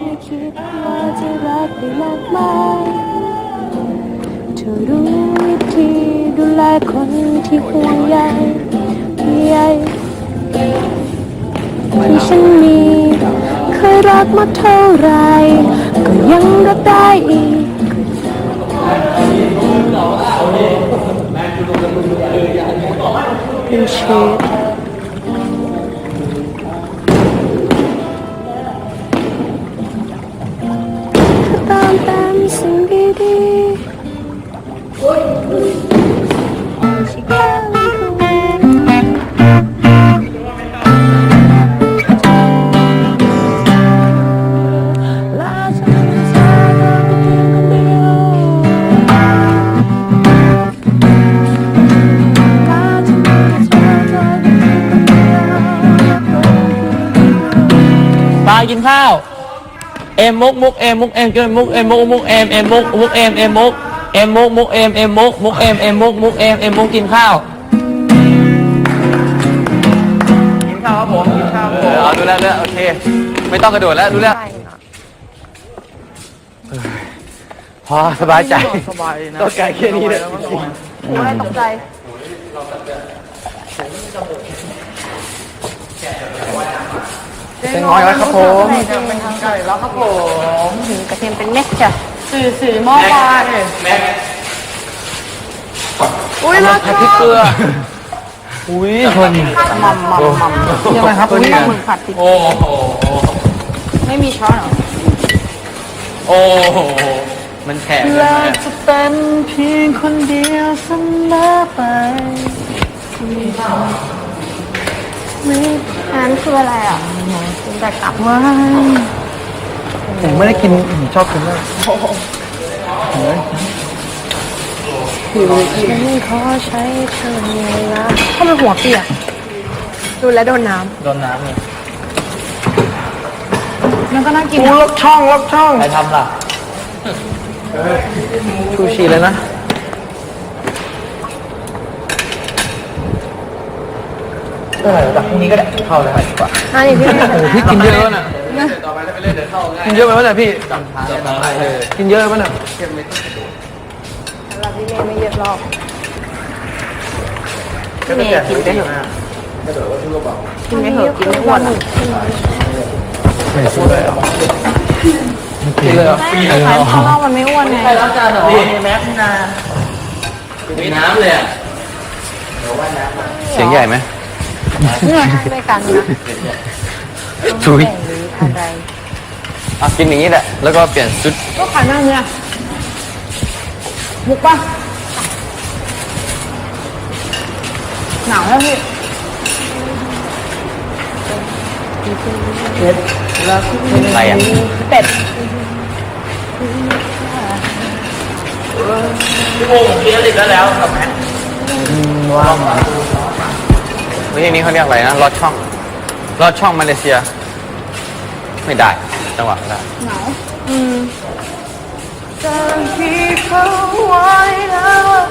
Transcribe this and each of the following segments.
ไม่คิดว่าจะรักได้มากมายเธอรู้วิธีดูแลคนที่ห่วงใยที่ใยที่ฉันมี เคยรักมาเท่าไรก็ยังรักได้อีกเป็นชฟต ดีชิคายงคนเดียวปลากินข้าว เอ็มมุกมุกเอ็มมุกเอ็มเกินมุกเอ็มมุกมุกเอ็มเอ็มมุกมุกเอ็มเอ็มมุกเอ็มมุกมุกเอ็มเอ็มมุกมุกเอ็มเอ็มมุกมุกเอ็มเอ็มมุกกินข้าวกินข้าวครับผมกินข้าวครับผมเอาดูแลวดูแลวโอเค ไม่ต้องกระโดดแล้วดูแลวพอสบายใจ สบายนะตัวไก่แค่นี้เลยอะไรตกใจ เป็นน้อยแล้วครับผมไก่แล้วครับผมกระเทียมเป็นเม็ดจ้ะสื่อสื่อหม้อปลาแม่อุ้ยรสผัดพริกเกลืออุ้ยคนมัมมัมมัมยังไงครับอุ้ยเนี่ยมึงผัดติดโอ้โหไม่มีช้อนเหรอโอ้โหมันแฉะเกินไปอะจะเป็นเพียงคนเดียวเสมอไป อันนั้นคืออะไรอะกินแต่กลับผมไม่ได้กินผมชอบกินมากฉันขอใช้เธอเวลาถ้ามันหัวเปียกดูแลวโดนน้โดนน้ำเลยำมันก็น่ากินกูล็อกช่องล็อกช่อง ใครทำล่ะ ชูชีเลยนะ เออจากพรุ่งนี้ก็ได้เข้าเลยดีกว่าอันนี้พี่ไม่โอ้พี่กินเยอะแล้วน่ะกินเยอะไปวะเนี่ยพี่กินเยอะไปวะเนี่ยสำหรับพี่เมย์ไม่เยอะหรอกพี่เมย์กินไปเถอะกินไปเถอะกินไม่อ้วนอะไม่ซื้อเลยอะกินเลยอะใช่ข้างนอกมันไม่อ้วนไงนี่แม็กซ์นามีน้ำเลยอะเสียงใหญ่ไหม เนี่ยด้วยกันนะถุยหรืออะไรอะกินอย่างนี้แหละ แล้วก็เปลี่ยนชุดก็ขายหน้าเนี่ยบุกป่ะหนาวแล้วพี่อะไรอะเป็ดพี่โมผมกินติดแล้วแล้วกับแม็กว้าวเฮ้ยอันนี้เขาเรียกอะไรนะลอดช่องลอดช่องมาเลเซีย ไม่ได้จังหวะไม่ได้หนาวอืม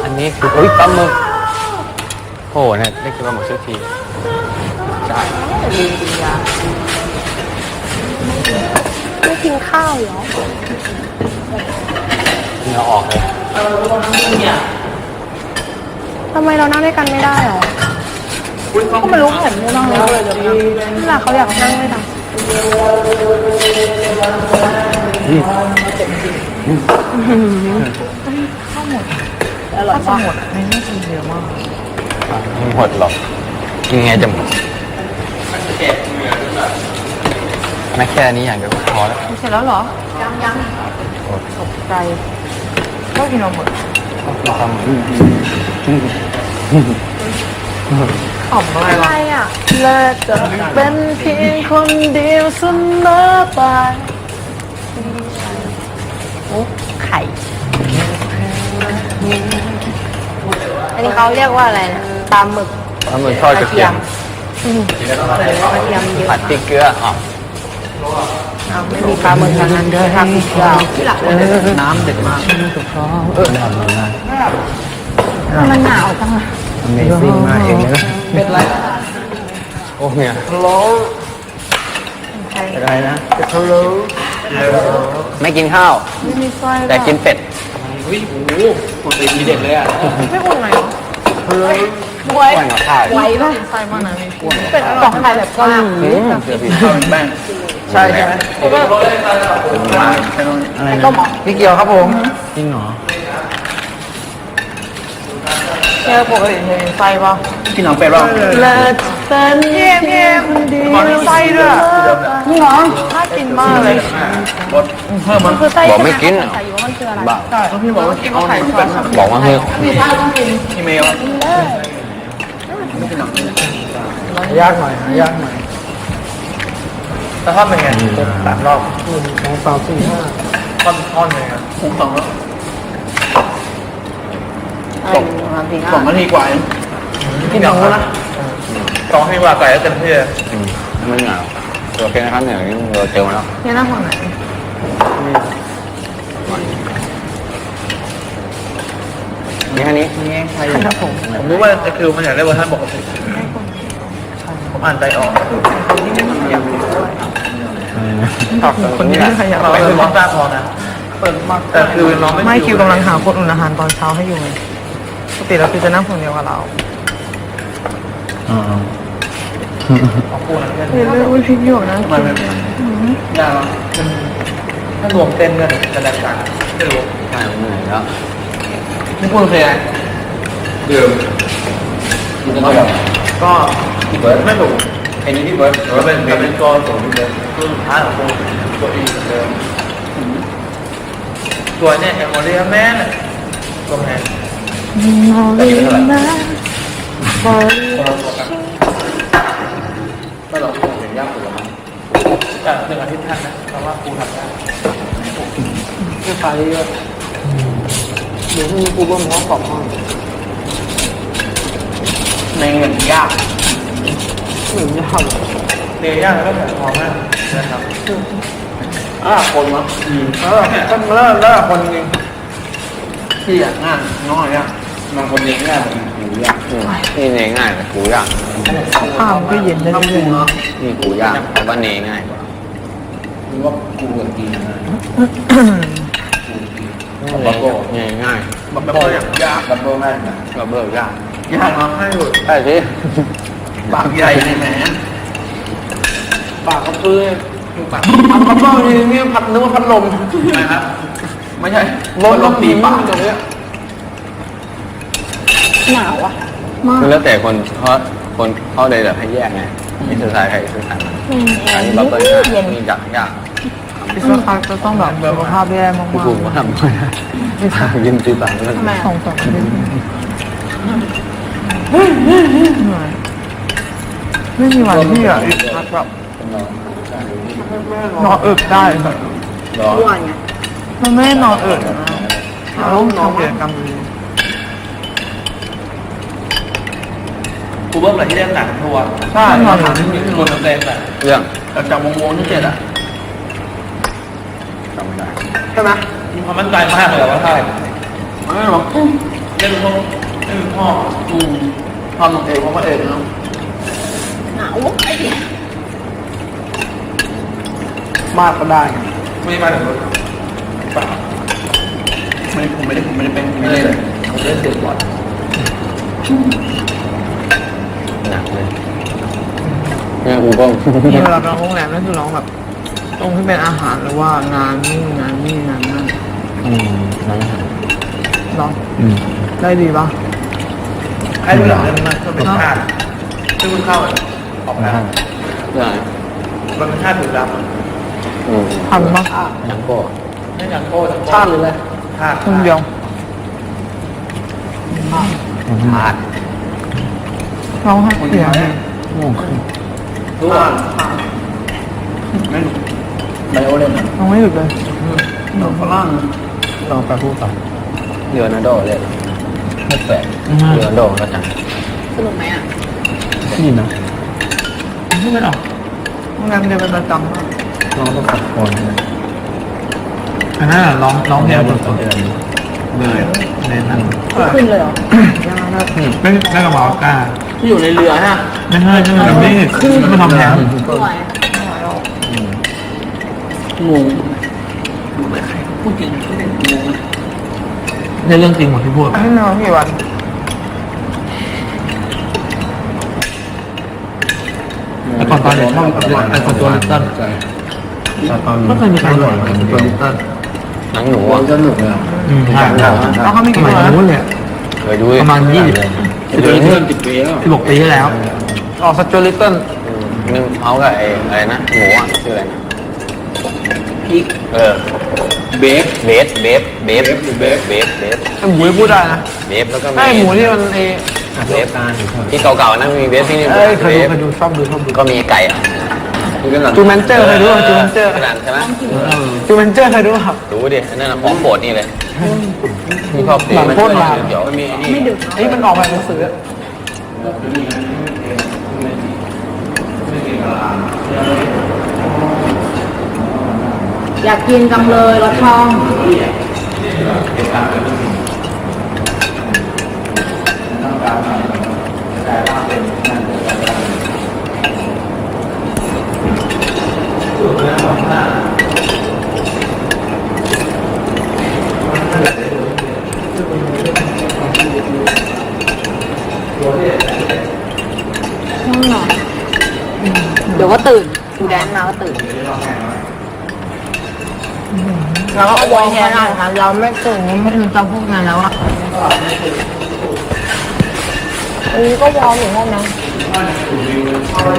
อันนี้คืออุ้ยปลาหมึกโอ้โหเนี่ยได้กินปลาหมึกสักทีได้ไม่กินข้าวเหรอเนื้อออกเลยทำไมเรานั่งด้วยกันไม่ได้หรอ ก็ไม่รู้ผมไม่นั่งเลยเวลาเขาอยากนั่งด้วยกันอร่อยมากไม่หมดหรอกกินไงจะหมดไม่แค่นี้อย่างเดียวก็พอแล้วเสร็จแล้วเหรอ ยังยังตกใจก็กินเราหมดกินปลาหมึก ขำอะไรอะไรอะและจะเป็นเพียงคนเดียวเสมอไปมุกไข่ อันนี้เขาเรียกว่าอะไรนะปลาหมึกปลาหมึกทอดกระเทียมอืมกระเทียมเยอะผัดพริกเกลืออ๋อเอาไม่มีปลาหมึกทางนั้นเด้อทำเกลือที่หลังน้ำเด็ดมากเออทำเลยนะมันหนาวจังอะ Amazing มากเองนะ เป็นไรโอ้เนี่ยใช่อะไรนะฮัลโหลไม่กินข้าว ไม่มีไส้แต่กินเป็ดเฮ้ยโอ้โหคนตีทีเด็ดเลยอะ ไม่อุ่นหน่อยเหรออ้วนกว่าข้าวไหวป่ะไส้มันนะมีเป็นกล่องไข่แบบเกาหลีอืมเสือผิดแป้งใช่ใช่ไหมอะไรต้นะมหรอพี่เกียวครับผม จริงเหรอ แค่ปกติเคยมีไส้ป่ะกินหนังเป็ดเปล่าและเป็นเยี่ยมเยี่ยมดีขอไส้ด้วยจริงเหรอน่ากินมากเลยบดเพิ่มมันคือไส้บอกไม่กินใส่อยู่ว่ามันคืออะไรบ้าต้องพี่บอกว่ากินเอาหนังเป็ดบอกว่าเฮ้ยมีไส้ต้องกินพี่เมย์ว่ยากหน่อยยากหน่อยแต่ถ้าเป็นไงสามรอบหนึ่งสองสามสี่ห้าท่อนท่อนเลยครับคุ้มสองรอบ สองนาทีสองนาทีกว่าเองที่เหนียวนะสองนาทีกว่าไก่ก็เต็มที่อืมไม่เหงาโอเคนะครับเนี่ยนี่เราเจอมาแล้วเนี่ยหน้าฝั่งไหนนี่แค่นี้นี่ใครครับผมผมรู้ว่าจะคือมันอยากได้เวอร์ชันปกติผมอ่านใจออกคนที่ไม่อยากคนนี้ใครอยากไปคือร้องตาพอนะเปิดมากแต่คือน้องไม่ไม่คิวกำลังหาคนอุ่นอาหารตอนเช้าให้อยู่ไงปก ติเราคือจะนั่งคนเดียวกับเราขอบคุณนะเฮ้ยเรื่องอุ้ยพริกหยวกนะทำไมไม่ยากมันถ้ารวมเต้นกันจะแรงกันไม่รู้ใช่เหนื่อยแล้วนี่พูดเคยไงเดิมก็พี่เบิร์ดไม่ถูกไอ้นี่พี่เบิร์ดหรือว่าเป็นเป็นตัวสูงพี่เบิร์ดตัวสุดท้ายของผมตัวอีกเดิมตัวเนี่ยเอมโมเรียแม่เนี่ยตัวแม่ มลีนะบอลไม่หรอกผมเห็นยากสุดแล้วแต่หนึ่งอาทิตย์ทันนะเพราะว่าครูทำได้ไม่ไปเยอะเดี๋ยวพรุ่งนี้กูเบิ้มเขากรอบห้องในเงินยากหรือยากเรียนยากแล้วก็แผนทอมากนะครับอ่าคนมั้งอืมเออก็เลิกเลิกคนจริงที่อยากงานน้อยอะ บางคนเองง่ายบางคนหูยากอืมนี่เนยง่ายแต่กูยากข้าวมันก็เย็นได้ถ้าเรื่ปูอยเนาะนี่กูยากแต่ว่าเนยง่ายกว่าหรือว่าปูกับกีนะบับเบิ้ลเนยง่ายบับเบิ้ลยากบับเบิ้ลง่ายนะบับเบิ้ลยากยากเนาะให้หลุดใช่สิปากใหญ่ในแหมปากก็เปื้อนปากๆทำบับเบิ้ลนี่นี่พัดนึกว่าพัดลมนะครับไม่ใช่ลมลมตีปากตรงเนี้ย หนาวอะคือแล้วแต่คนเพราะคนเขาเลยแบบให้แยกไงนี่คือสายใครคือสายมันอันนี้บับเบิ้ลง่ายนี่ยากยากคิดว่าเขาจะต้องแบบสุขภาพแย่มากพี่กูก็ทำไม่ได้ยินตีปากเลยทำไมๆสองสามอาทิตย์เหนื่อยไม่มีวันที่แบบพักแบบนอนอึกได้แบบรออ้วนไงมันไม่ได้นอนอึกนะเราต้องทำกิจกรรม ดีกูเบิ้ลอะไรที่เล่นหนังทัวร์ใช่นอนหลังนี่คือรวมเต็มแต่เรื่องจากจากวงวงที่เจ็ดอะจำไม่ได้ใช่ไหมมีความมั่นใจมากเลยว่าใช่ไม่หรอกเล่นพ่อเล่นพ่ออืมพ่อลงเองเพราะว่าเองเนาะหนาวไอ้มากก็ได้ ไม่ได้มาถึงรถเปล่าไม่ผมไม่ได้ผมไม่ได้เป็นไม่ได้เลยผมเล่นเด็กบอล หนักเลยเนี่ยกูก็มีเวลาไปโรงแรมนั่นคือร้องแบบตรงที่เป็นอาหารหรือว่างานนี่งานนี่งานนั่นอืมน้องหันร้องอืมได้ดีปะให้ดูหลังเล่นมากก็เป็นชาติซึ่งมันเข้าออกแล้วเรื่องอะไรมันเป็นชาติถูกดอืมทำปะหนังโก้ำไม่อย่างโก้ทั้งชาติหรืออะไรชาติคนเดียว ชาติ ร้องให้เสียงรู้ว่าไม่ไบโอเล่นร้องไม่หยุดเลยหนุ่มฝรั่งลองไปพูดต่อเรือนาโดเลยไม่แปลกเรือนาโดแล้วจังสนุกไหมอะนี่นะไม่เป็นหรอกโรงแรมเดียวเป็นประจำมากลองต้องขัดคนอันนั้นร้องร้องเพลงบนเดือนเลยในนั้นขึ้นเลยเหรอไม่ไม่กระเป๋ากล้า ที่อยู่ในเรือฮะไม่ใช่ไม่ใช่ไม่ขึ้นไม่ทำแทนสวยงงพูดจริงงงในเรื่องจริงหมดที่พูดให้นอนกี่วันแต่ก่อนตอนเด็กชอบไอ้คนตัวลิตเติ้ลตอนก็เคยมีใครหน่อยไอ้คนตัวลิตเติ้ลหนังหนูโอ้อะสนุกเลยอะอืมใช่แล้วเขาไม่สกี่มัยวันนู้นเนี่ยเคยดูดิประมาณยี่สิบ เดือนเพื่อนติดปีแล้วสิบหกปีที่แล้ว ออกสจวลิตเติ้ลนึงเอากับไอ้อะไรนะหมูอะชื่ออะไรนะพีกเออเบฟเบฟเบฟเบฟเบฟเบฟเบฟไอหมูที่พูดได้นะเบฟแล้วก็ไอหมูที่มันไอเบฟที่เก่าๆนะมีเบฟที่นี่เอ้ยเคยเบดูฟเคยดูชอบดูชอบดูก็มีไก่อะ จูแมนเจอร์เคยดูป่ะจูแมนเจอร์ ขนาดใช่ไหมจูแมนเจอร์เคยดูป่ะรู้ดิอันนั่นน่ะของโปรดนี่เลยมีชอบตีหลังโคตรหลัง เดี๋ยวมีไอ้นี่ไอ้มันออกมาในหนังสืออยากกินจังเลยรสช่อง เดี๋ยวก็ตื่นดูแดนมาก็ตื่น เราก็เอาไว้แค่นั้นค่ะเราไม่ตื่นไม่ถึงจะพูดงานแล้วอะอันนี้ก็วอร์มอยู่ห้องนะมีวอร์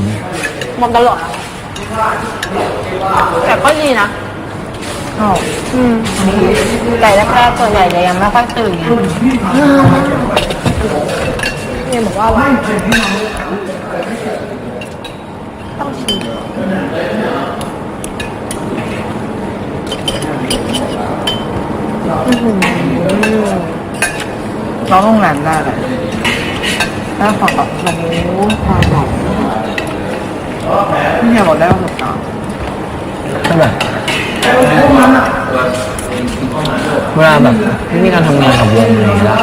มวอร์มตลอดอะ แต่ก็ดีนะอืมแต่แรกๆส่วนใหญ่จะยังไม่ค่อยตื่นเนี่ยบอกว่าว่าต้องชิมเราโรงแรมได้เลยแล้วฝั่งแบบโอ้โหความแบบ เนี่ยบอกได้ประสบการณ์ใช่ไหมเวลาแบบไม่มีการทำงานกับวงอะไรอย่างเงี้ย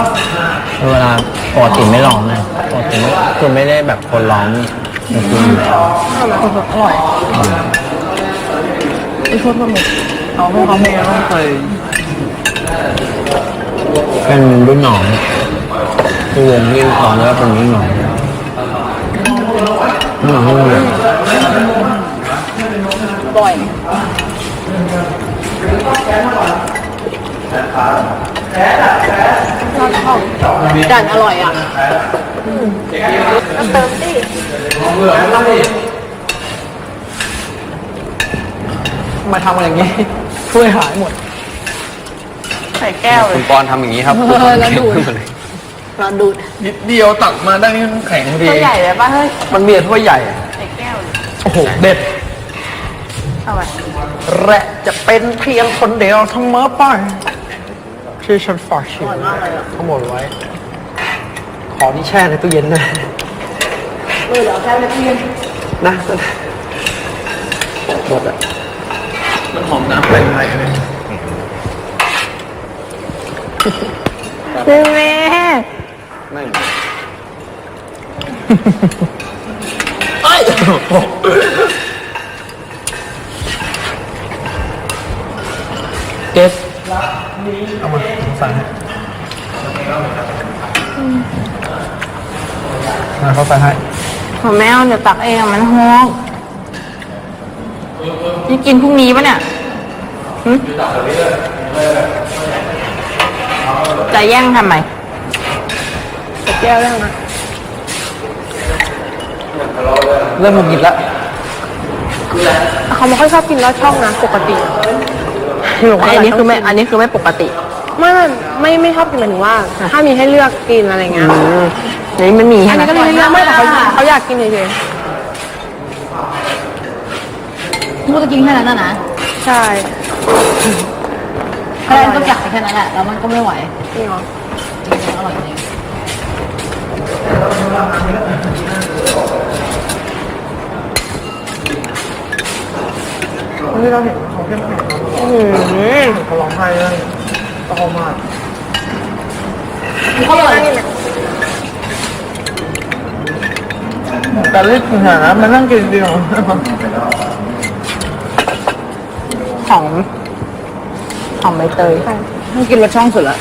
เวลาปกติไม่ร้องเลยปกติไม่คือไม่ได้แบบคนร้องจริงอร่อยไอ้พวกมันเขาพวกเขาไม่ต้องเคยๆเป็นรุ่นน้องคือวงที่ร้องแล้วก็เป็นรุ่นน้องรุ่นน้องที่โรง เรียนบ่อยจานอร่อยอะน้ำเติมสิมาทำอะไรอย่างงี้ ช่วยหายหมด ใส่แก้วเลคุยณปอนทำอย่างนี้ครับเออแล้วดูดเราดูดนิดเดียวตักมาได้นี่มันแข็งดี ตัวใหญ่เลยป่ะเฮ้ยมันเบียดถ้วยใหญ่ใส่แก้วเลย โอ้โห เด็ด เอาไว้และจะเป็นเพียงคนเดียวเสมอไปที่ฉันฝากชิมทั้งหมดไว้ ขอนี่แช่ในตู้เย็นด้วยมือเหรอแก้วเล็กเพียงนะหมดอะมันหอมน้ำไปไหมซื้อแม่ไม่ เก็ตเอามาสั่งให้มาเขาใส่ให้ ผมไม่เอาเดี๋ยวตักเองอะมันห้องนี่กินพรุ่งนี้ปะเนี่ยหึจะแย่งทำไมแก้วแล้วนะ เริ่มหงุดหงิดแล้วเขาไม่ค่อยชอบกินลอดช่องนะปกติอันนี้คือไม่ อันนี้คือไม่ปกติ ไม่ไม่ไม่ไม่ชอบกินหมายถึงว่า ถ้ามีให้เลือกกินอะไรเงี้ยอันนี้มันมีอัใช่นไหมนี้ก็เลยไม่เลือกไม่แต่เขาเขาอยากกินเฉยมูจะกินแค่นั้นนะนะๆใช่แค่นั้นก็อยากแค่นั้นแหละ แล้วมันก็ไม่ไหวจริงเหรอจริงๆอร่อยจริง ที่เราเห็นเขาเข้มแข็งอืมเขาร้องไห้เลยโตมากอร่อยแต่รีบขนานั้นมันนั่งกินเดียวหอมหอมใบเตยต้องกินรสช่องสุดละ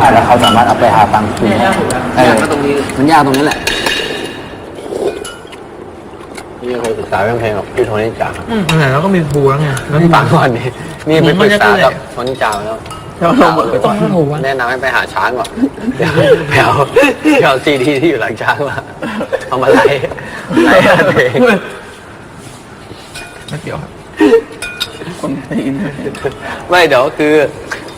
อ่าแล้วเขาสามารถเอาไปหาตังค์คืนเนี่ยยากสุดอะเออยากก็ตรงนี้มันยากตรงนี้แหละนี่เคยศึก ษาเรื่องเพลงกับพี่โทนี่จ่าอืมไหนแล้วก็มีบูแล้วไงแล้วนี่มีฟัปางกก่อนดินี่ไปปรึกษากับโทนี่จ่าแล้ว เราลงหมดเลยต้องให้ถูกวะแนะนำให้ไปหาช้างก่อนเดี๋ยวไปเอาไปเอาซีดีที่อยู่หลังช้างมาเอามาไล่ไล่เพลงไม่เกี่ยวครับคนไทยอินเทอร์เน็ตไม่เดี๋ยวคือ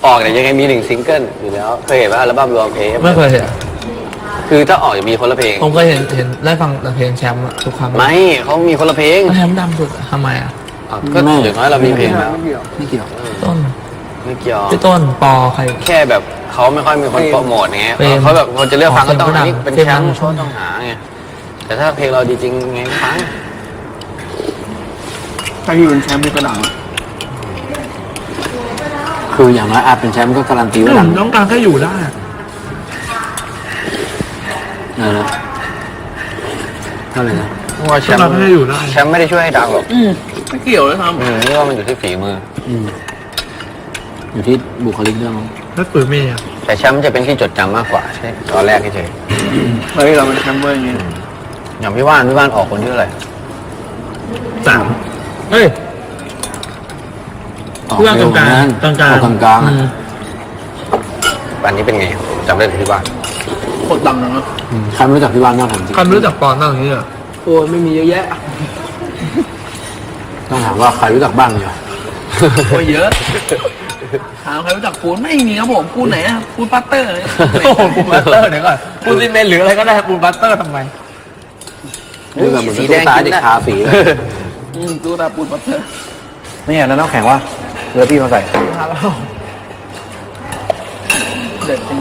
ออกเนี่ยยังไงมีหนึ่งซิงเกิลอยู่แล้วเคยเห็นว่าอัลบั้มรวมเพลงไม่เคยเห็น คือถ้าออกจะมีคนละเพลง ผมเคยเห็นเห็นได้ฟังแต่เพลงแชมป์อะทุกครั้งไม่เขามีคนละเพลงแล้วแชมป์ดังสุดอะทำไมอะ อะก็อย่างน้อยเรามีเพลงแล้วไม่เกี่ยวต้นไม่เกี่ยว พี่ต้นปอใคร แค่แบบเขาไม่ค่อยมีคนโปรโมทไงเพลงเขาแบบคนจะเลือกฟังก็ต้องเพลงอันนี้เป็นเพลงแชมป์ดังช่วต้องหาไงแต่ถ้าเพลงเราดีจริงไงฟังถ้าพี่เป็นแชมป์พี่ก็ดังอะคืออย่างน้อยอาจเป็นแชมป์ก็การันตีว่าผดังมต้องการแค่อยู่ได้เออ นะเท่าไหร่นะว่าแชต้องมการป์แค่อยู่ได้ แชมป์ไม่ได้ช่วยให้ดังหรอกไม่เกี่ยวเลยทอืมนี่ว่ามันอยู่ที่ฝีมืออยู่ที่บุคลิกด้วยมั้งแล้วปืนเมย์อะแต่แชมป์จะเป็นที่จดจำมากกว่าใช่ตอนแรกเฉยำเฮ้ยเราเป็นแชมป์เว้ยอย่างงี้ๆอย่างพี่ว่านพี่ว่านออกคนที่เท่าไหร่สามเฮ้ย ออกเพื่อนเร็วกลางนั้นกลางกลางออกกลางๆอือะมอันนี้เป็นไงจำได้แต่พี่ว่านโคตรดังเลยนะอืมใครไม่รู้จักพี่วานบ้างผมจริงใครไม่รู้จักปอนบ้างอย่างนี้เหรอโอ้ยไม่มีเยอะแยะต้องถามว่าใครรู้จักบ้างเนี่ยโอ้ยเยอะถามใครรู้จักปูนไม่มีครับผมปูนไหนอะปูนปัตเตอร์เลยโอ้โหปูนบัตเตอร์เดี๋ยวก่อนปูนซีเมนต์หรืออะไรก็ได้ปูนบัตเตอร์ทำไมนี่แบบเหมือนเป็นตุ๊กตาเด็กทาสีเลยอืมตู้ตาปูนปัตเตอร์นี่แล้วน้ำแข็งว่าเรือพี่มาใส่เด็ดจริง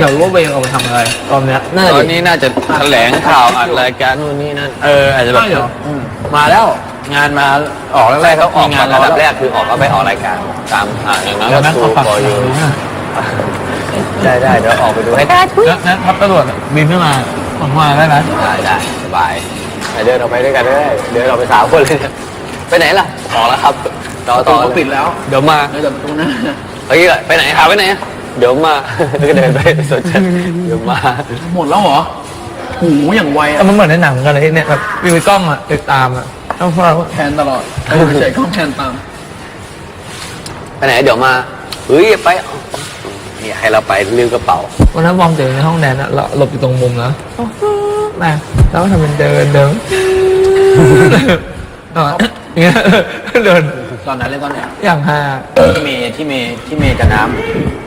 อยากรู้ว่าเวงเอาไปทำอะไรตอนเนี้ยน่าตจะอนนี้น่าจะแถลงข่าวอัดรายการนู่นนี่นั่นเอออาจจะแบบใช่เหรอมาแล้วงานมาออกแรกๆเขาออกงานระดับแรกคือออกก็ไปออกรายการตามอ่าอย่างนั้นเดี๋ก็ยวนั้นทูเขาฝากบอยูได้ได้เดี๋ยวออกไปดูให้กได้ระทุ้ยแล้วนั้นทัพตำรวจบินขึ้นมาผมมาได้ไหมได้สบายไปเดินออกไปด้วยกันเลยเดินออกไปสามคนเลยเนี่ยไปไหนล่ะออกแล้วครับต่อต่ต่ออก็ปิดแล้ว เดี๋ยวมาแล้วแต่ประตูหน้าเฮ้ยไปไหนหาไปไหน เดี๋ยวมา แล้วก็เดินไปสนใจเดี๋ยวมาหมดแล้วเหรอหูอย่างไวแต่อะมันเหมือนในหนังกันเลยเนี่ยแบบมีกล้องอะติดตามอะต้องฟังว่าแทนตลอดเออใส่กล้องแทนตามไปไหนเดี๋ยวมาเฮ้ยไปเนี่ยให้เราไปเรื่องกระเป๋าวันนั้นวอร์มเจอในห้องแดนอะเราหลบอยู่ตรงมุมนะมาแล้วก็ทำเป็นเดินเดินเอาอย่างเงี้ยเดินตอนนั้นเล่นตอนไหนอย่างฮาที่เมย์ที่เมย์ที่เมย์กับน้ำ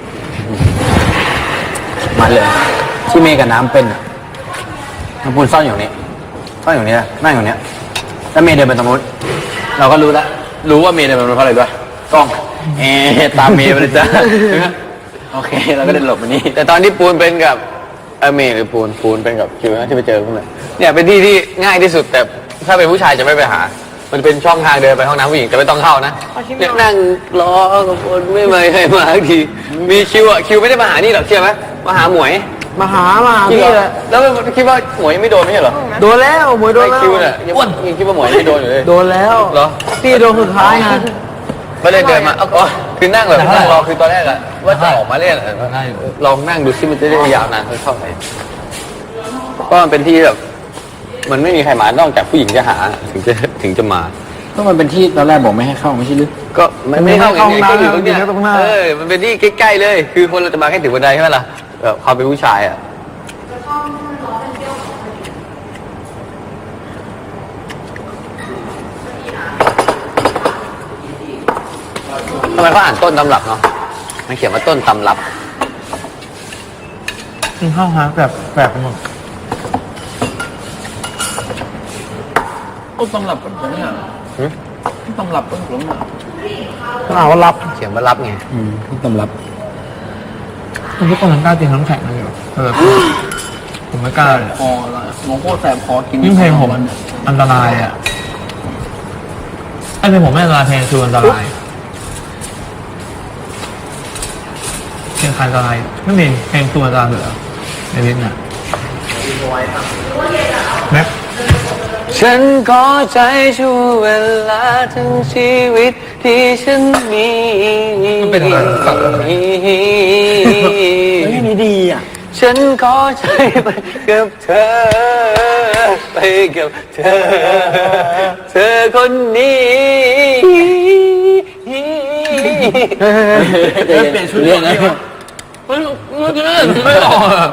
มาเลย ที่เมย์กับน้ำเป็นอะน้ำปูนซ่อนอยู่นี่ซ่อนอยู่นี่นะนั่งอยู่เนี้ยแล้วเมย์เดินไปตรงนู้นเราก็รู้แล้วรู้ว่าเมย์เดินไปตรงนู้นเพราะอะไรด้วยกล้องเอ๊ะตามเมย์ไปเลยจ้าโอเคเราก็เดินหลบมานี่แต่ตอนที่ปูนเป็นกับเออเมย์หรือปูนปูนเป็นกับคิวนะที่ไปเจอพวกนั้นเนี่ยเป็นที่ที่ง่ายที่สุดแต่ถ้าเป็นผู้ชายจะไม่ไปหา มันเป็นช่องทางเดินไปห้องน้ำผู้หญิงแต่ไม่ต้องเข้านะเนี่ยนั่งรอกับคนไม่มาใครมาสักทีมีคิวอะคิวไม่ได้มาหานี่หรอกเชื่อไหม มาหาหมวยมาหามาจริงพี่เหรอแล้วคิดว่าหมวยยังไม่โดนไม่ใช่เหรอโดนแล้วหมวยโดนไอ้แล้วคิวเนี่ยยังยังคิดว่าหมวยยังไม่โดนอยู่เลย โดนแล้วเหรอ พี่โดนสุดท้ายไง ไม่ได้เดินมาเอาอ๋อคือนั่งแบบแต่นั่งรอได้คือตอนแรกอะว่าจะออกมาเล่นอะได้อยู่ลองนั่งดูซิมันจะได้ยาวนานเท่าไหร่ก็มันเป็นที่แบบ มันไม่มีใครมานอกจากผู้หญิงจะหาถึงจะถึงจะมา ก็มันเป็นที่ตอนแรกบอกไม่ให้เข้าไม่ใช่หรือ ก็ไม่ไม่เข้าอย่างไงก็อยู่ตรงเนี้ยอยู่ตรงหน้าเออมันเป็นที่ใกล้ๆเลย คือคนเราจะมาแค่ถึงบันไดใช่ไหมล่ะ แบบความเป็นผู้ชายอะทำไมเขาอ่านต้นตำรับเนาะมันเขียนว่าต้นตำรับ กินข้าวฮะแบบแบบหมดต้นตำรับเป็นผมเนี่ยหึ ต้นตำรับเป็นผมเนี่ยอ่าว่ารับเขียนว่ารับไง อืมต้นตำรับ ทุกคนกล้ากินน้ำแข็งเลยเหรอเออผมไม่กล้าเลยคอละงงโคตรแสบคอกินยิ่งเพลงผมวันเนี่ยอันตรายอะไอ้เพลงผมไม่อันตรายเพลงคืออันตรายเพลงใครอันตรายไม่มีเพลงตัวอันตรายเหรอในลิ้นอะแม็ก ฉันขอใจช่วยเวลาทั้งชีวิต ที่ฉันมีมันเป็นอะไรสัตว์อะไรเฮ้ยนี่ดีอะ ฉันขอใจไปกับเธอ ไปกับเธอ เธอคนนี้เปลี่ยนชุดเรื่องนะ ไม่ไม่ไม่ไม่หรอก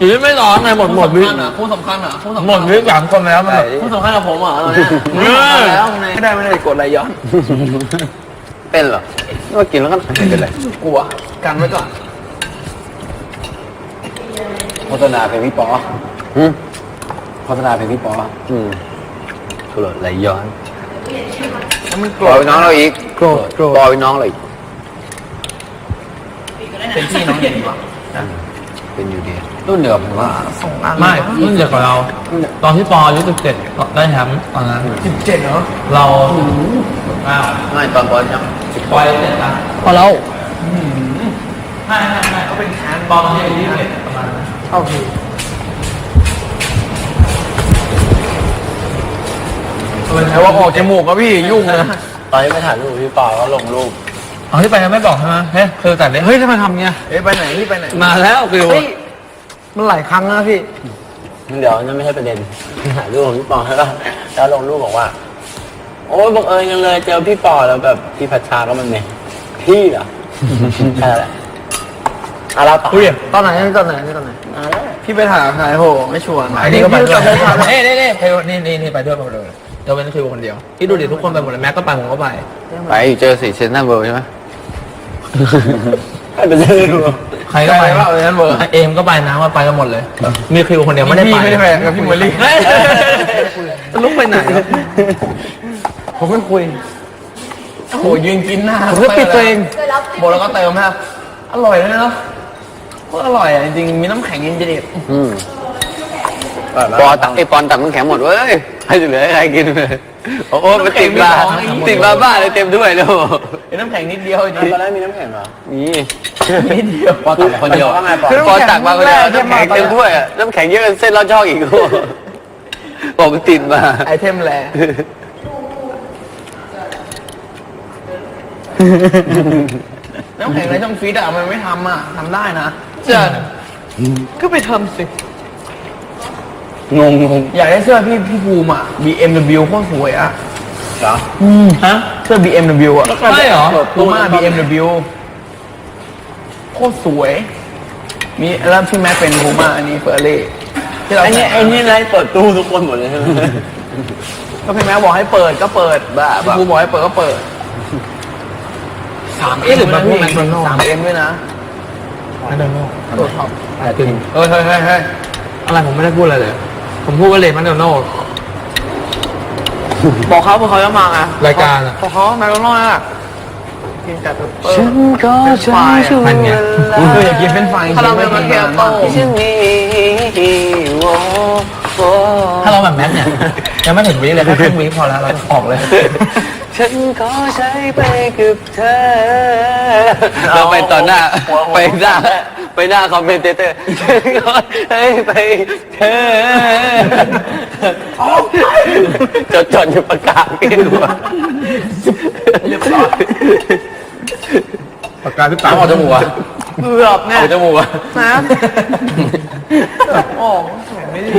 อยู่ที่ไม่ร้องไงหมดหมดวิผู้สำคัญอะผู้สำคัญอะผู้สำคัญหมดวิสามคนแล้วมันแบบผู้สำคัญกับผมอะตอนเนี้ยเออแล้วไม่ได้ไม่ได้กดอะไรย้อน เป็นเหรอเมื่อกินแล้วก็ไม่เป็นไรกลัวกันไว้ก่อนโฆษณาเพลงพี่ปออืมโฆษณาเพลงพี่ปออืมกรดไหลย้อนมันโกปรล่อยธไปน้องเราอีกโกรธโกรธ ปล่อยไปน้องเราอีกเป็นพี่น้องเด่นกว่าเป็นอยู่ดี รุ่นเดียวกับผมว่าส่งอันไม่รุ่นเด็กกว่าเรา ตอนที่ปออายุสิบเจ็ดได้แชมป์ตอนนั้นสิบเจ็ดเหรอเราอ้าวไม่ตอนบอลยังปอยเจ็ดนะพอแล้วไม่ไม่ไม่เขาเป็นแชมป์ปอที่อายุยี่สิบเอ็ดประมาณนั้นเข้าทีแต่ว่าออกจมูกก็พี่ยุ่งนะตอนนี้ไม่ถ่ายรูปพี่ปอก็ลงรูปอ๋อที่ไปยังไม่บอกใช่ไหมเฮ้ยคือแต่เนี้ยเฮ้ยทำไมทำเงี้ยเอ้ยไปไหนพี่ไปไหนมาแล้วคือเฮ้ย มันหลายครั้งนะพี่ เดี๋ยวนั่นไม่ใช่ประเด็นถ่ายรูปของพี่ปอแล้วก็แล้วลงรูปบอกว่า โอ้ยบังเอิญกันเลย เจอพี่ปอแล้วแบบพี่พัชชาก็มันเนี่ยพี่เหรอแค่นั้นแหละอะเราต่ออุ้ยตอนไหนตอนไหนนี่ตอนไหนอะแล้วพี่ไปถ่ายกับใครโห ไม่ชวนไอ้นี่ก็ไปด้วยเอ้ยนี่นี่เพลนี่นี่นี่ไปด้วยไปเลยเดี๋ยวเป็นคิวคนเดียวที่ดูดิทุกคนไปหมดเลยแม็กก็ไปผมก็ไป ไปเจอสี่เซนต์เวิลด์ใช่ไหมให้ ไปเจอดูใครก็ไปว่าเลยนั่นเบอร์เอมก็ไปนะว่าไปกันหมดเลย มีคิวคนเดียวไม่ได้ไปพี่ไม่ได้ไปกับพี่มอลลี่เฮ้ยลุกไปไหนครับผมไม่คุยโหยืนกินหน้าผมก็ปิดตัวเองโบแล้วก็เติมครับอร่อยเลยเนาะก็อร่อยอะจริงๆมีน้ำแข็งเย็นเด็ดอืมปอตักไอปอนตักน้ำแข็งหมดเว้ยให้เหลือให้ใครกินเลย โอ้โหมันติดบ้าติดบ้าบ้าเลยเต็มถ้วยเลยโอ้โหไอ้น้ำแข็งนิดเดียวจริงตอนแรกมีน้ำแข็งเหรอ นี่นิดเดียวปอตัดคนเดียวว่าไงปอปอตักมาคนเดียวน้ำแข็งเต็มถ้วยอะน้ำแข็งเยอะกันเส้นเราชอกอีกโอ้โหบอกมันติดมา ไอเทมแลน้ำแข็งในช่องฟีดอะมันไม่ทำอะทำได้นะเจ้าก็ไปทำสิ งงงงอยากได้เสื้อพี่พี่ภูมิอะ BMW โคตรสวยอะเหรอฮะเสื้อ BMW อะใช่เหรอภูมิ BMW โคตรสวย มีแล้วพี่แม็กเป็นภูมิอันนี้เฟอร์รี่ที่เราไอ้นี่ใส่ไอ้นี่ไลฟ์เปิดตู้ทุกคนหมดเลยใช่ไหมก็พี่แม็กบอกให้เปิดก็เปิดบ้าพี่ภูมิบอกให้เปิดก็เปิดสามเอ็มหรือมาพูดแมคโดนัลด์สามเอ็มด้วยนะไม่โดนโน่ตัวท็อปแต่ถึงเออเฮ้ยเฮ้ยเฮ้ยอะไรผมไม่ได้พูดอะไรเลย ผมพูดว่าเลนมันโดนโน่บอกเขาบอกเขาจะมาไงรายการอะ บอกเขาแมคโดนัลด์อะกินแต่เปเปอร์ฉันก็ใช้ช่วพันไงเอออยากกินเป็นไฟรายถ้าเราไม่มาเที่ยวโต้ฉันมีโอ้โหถ้าเราแบบแม็กเนี่ยยังไม่ถึงวิเลยแค่ครึ่งวิพอแล้วเราออกเลย ฉันขอใช้ไปกับเธอเราไปต่อหน้าไปหน้า ไปหน้าคอมเมนเตอร์ฉันขอใช้ไปเธอจดจดอยู่ประกาศกันหัวปากกาพี่ป๋าออกจมูกอะเกือบเนี่ยเอาจมูกอะนะโอ้ไม่ดี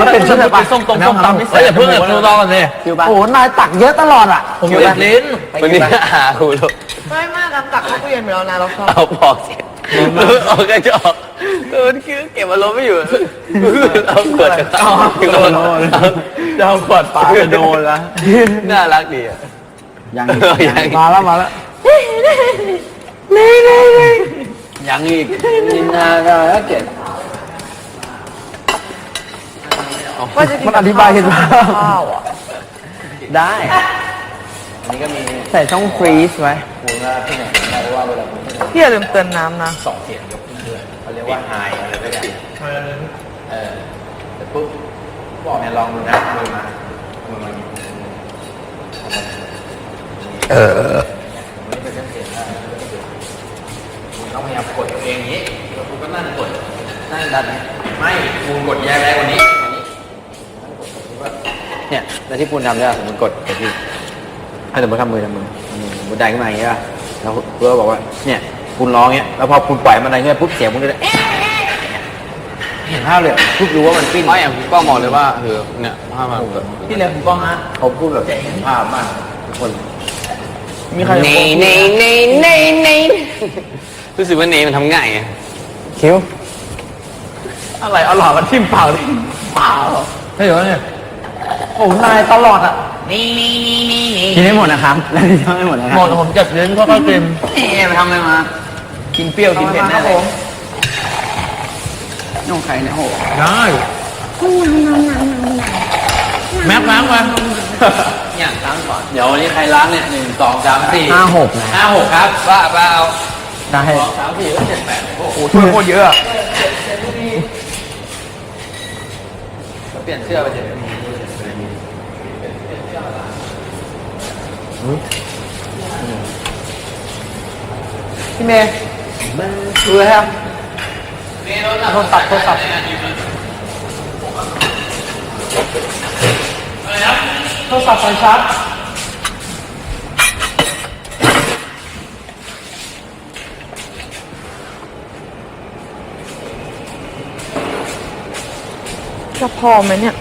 มันเป็นชุดแบบส้มตรงส้มตำไม่เฮ้ยใส่อย่าเพิ่งอย่าดูตอนกันสิโอ้โหนายตักเยอะตลอดอะผมติดลิ้นวันนี้หาหูลูกไม่มากกันตักเข้าตู้เย็นไปแล้วนะเราชอบเอาพอกเสีย ออกกระจอกเออคือเก็บอารมณ์ไม่อยู่เอาขวดจะเข้าโดนจะเอาขวดปลาจะโดนละน่ารักดีอะยังยังมาแล้วมาแล้วยังอีกนินทาเราแล้วเจ็ดมันอธิบายเห็นไหมข้าวอะได้ อันนี้ก็มีใส่ช่องฟรีซไว้คูณว่าที่ไหนได้ว่าเวลาคุณพี่อย่าลืมเตือนน้ำนะ สองเสียงยกขึ้นเรือเขาเรียกว่าไฮอะไรก็ได้เออแต่ปุ๊บบอกเนี่ยลองดูนะมือมามือมาเออไม่เป็นเรื่องเสียงได้คุณต้องพยายามกดตัวเองอย่างนี้แล้วคุณก็นั่งกดนั่งดันไม่คุณกดแยกได้กว่านี้กว่านี้เนี่ย แล้วที่คุณทำเนี่ยสมมติกดกดที่ ให้สมมติทำมือทำมือทำมือมือดันขึ้นมาอย่างเงี้ยป่ะแล้วเพื่อบอกว่า เนี่ยคุณร้องเงี้ย แล้วพอคุณปล่อยมันอะไรเงี้ยปุ๊บเสียงคุณจะได้เอ๊ะเห็นภาพเลยปุ๊บรู้ว่ามันปิ้นไม่อย่างก็บอกเลยว่าคือเนี่ยภาพมันแบบพี่เลี้ยงผมกล้องฮะเขาพูดแบบเห็นภาพมากทุกคน มีใครเนเนเนเนเนรู้สึกว่าเนมันทำง่ายไงคิ้วอะไรเอาหลอดมาทิ่มเปล่าดิเปล่าไม่เดี๋ยวเนี่ยโอ้นายตลอดอะ กินให้หมดนะครับแล้วที่ทำให้หมดนะคหมรับดผมจับเล่นก็ค่อยๆกินเอ๊ะไปทำอะไรมา กินเปรี้ยวกินเผ็ดแน่เลยน้องใครเนี่ยโหได้แม็กล้างมาอย่างล้างก่อน เดี๋ยววันนี้ใครล้างเนี่ยหนึ่งสองสามสี่ห้าหกนะห้าหกครับว่าเปล่าได้สองสามสี่ก็เจ็ดแปดโอ้โหโอ้ช่วยโคตรเยอะอะเปลี่ยนเสื้อไปเถอ พี่เมย์ดูเลยครับโทรศัพท์โทรศัพท์โทรศัพท์ไฟชาร์จจะพอไหมเนี่ย